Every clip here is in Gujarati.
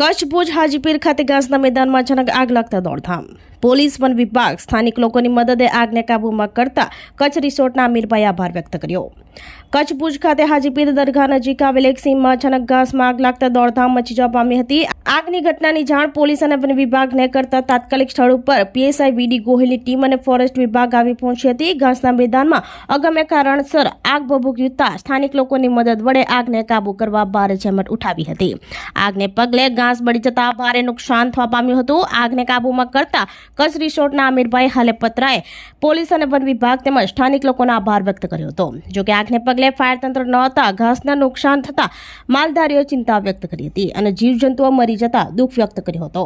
કચ્છ ભુજ હાજીપીર ખાતે ઘાસના મેદાનમાં અચાનક આગ લાગતા દોડધામ. પોલીસ વન વિભાગ સ્થાનિક લોકોની મદદે આગને કાબૂમાં કરતા કચ્છ રિસોર્ટના અમીરભાઈ આભાર વ્યક્ત કર્યો. કચ્છ ભુજ ખાતે હાજીપીર દરગાહ નજીક આવેલ એક સીમમાં અચાનક ઘાસમાં આગ લાગતા દોડધામ મચી જવા પામી હતી. આગની ઘટનાની જાણ પોલીસ અને વન વિભાગને કરતા તાત્કાલિક સ્થળ ઉપર પીએસઆઈ વીડી ગોહિલની ટીમ અને ફોરેસ્ટ વિભાગ આવી પહોંચી હતી. ઘાસના મેદાનમાં અગમ્ય કારણસર આગ ભભૂક્યુતા સ્થાનિક લોકોની મદદ વડે આગને કાબુ કરવા ભારે જહેમત ઉઠાવી હતી. આગને પગલે ઘાસ બળી જતા ભારે નુકસાન થવા પામ્યું હતું. આગને કાબૂમાં કરતા કચ્છ રિસોર્ટના આમિરભાઈ હાલેપત્રાએ પોલીસ અને વન વિભાગ તેમજ સ્થાનિક લોકોનો આભાર વ્યક્ત કર્યો હતો. જોકે આગને પગલે ફાયર તંત્ર ન હતા ઘાસના નુકસાન થતા માલધારીઓ ચિંતા વ્યક્ત કરી હતી અને જીવજંતુઓ મરી મરી જતા દુઃખ વ્યક્ત કર્યો હતો.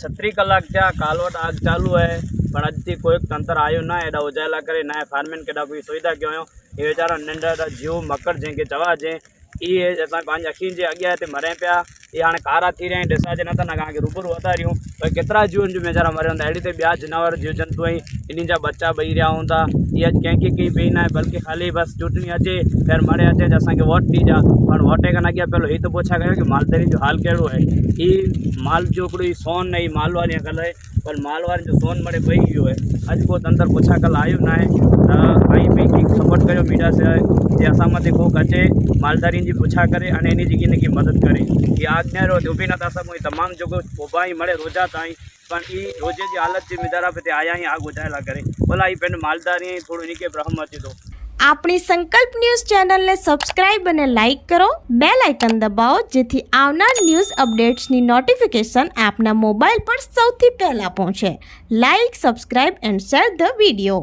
છત્રીસ કલાક થયા કાલોટ આગ ચાલુ હે, પણ આજથી કોઈક તંત્ર આવ્યું ના, એડા ઉજાયેલા કરી ના ફાર્મેન કેડા કોઈ સુવિધા ગયો એ વેચારા નંઢા જીવ મકર જે કે જવા જે એ પાંચ અખી જે અગિયાર મરે પ્યા इहे हाणे कारा थी रहिया आहिनि ॾिसा जे नथा न तव्हांखे रूबरू वधारियूं पर केतिरा जीवन जो वीचारा मरिया हूंदा अहिड़ी त ॿिया जानवर जीव जंतु आहिनि इन्हनि जा बच्चा ॿई रहिया हूंदा इहा कंहिंखे कंहिं बि न आहे बल्कि ख़ाली बसि चूंटणी अचे फ़िर मरे अचे त असांखे वोट ॾिजा पण वोटे खां अॻियां पहिरियों हीअ त पुछा कयो की मालधारी जो हाल कहिड़ो आहे हीअ माल जो हिकिड़ो ई सोन ऐं माल वारी अंकल आहे पर माल वारनि जो सोन मरे ॿई वियो आहे अॼु को तंत्र पुछा कल्ह आयो न आहे त ऐं बि कंहिंखे सपोर्ट करियो मीडिया से જે આસામમાંથી કોક હશે માલધારીની પૂછા કરે અને એની જગ્યાને મદદ કરે. એ આજના રોજ ઊભીના તાસામાં એ તમામ જગ્યા ઊભા મળે રોજા તાઈ પણ એ રોજે જે હાલત છે મિદારા પે આયા અહીં આગ ઉજાયેલા કરે. ભલા એ પેન માલધારી થોડું એની કે બ્રહ્મ હતી તો. આપણી સંકલ્પ ન્યૂઝ ચેનલને સબસ્ક્રાઇબ અને લાઇક કરો. બે લાઇકન દબાવો જેથી આવનાર ન્યૂઝ અપડેટ્સની નોટિફિકેશન આપના મોબાઈલ પર સૌથી પહેલાં પહોંચે. Like, subscribe and share the video.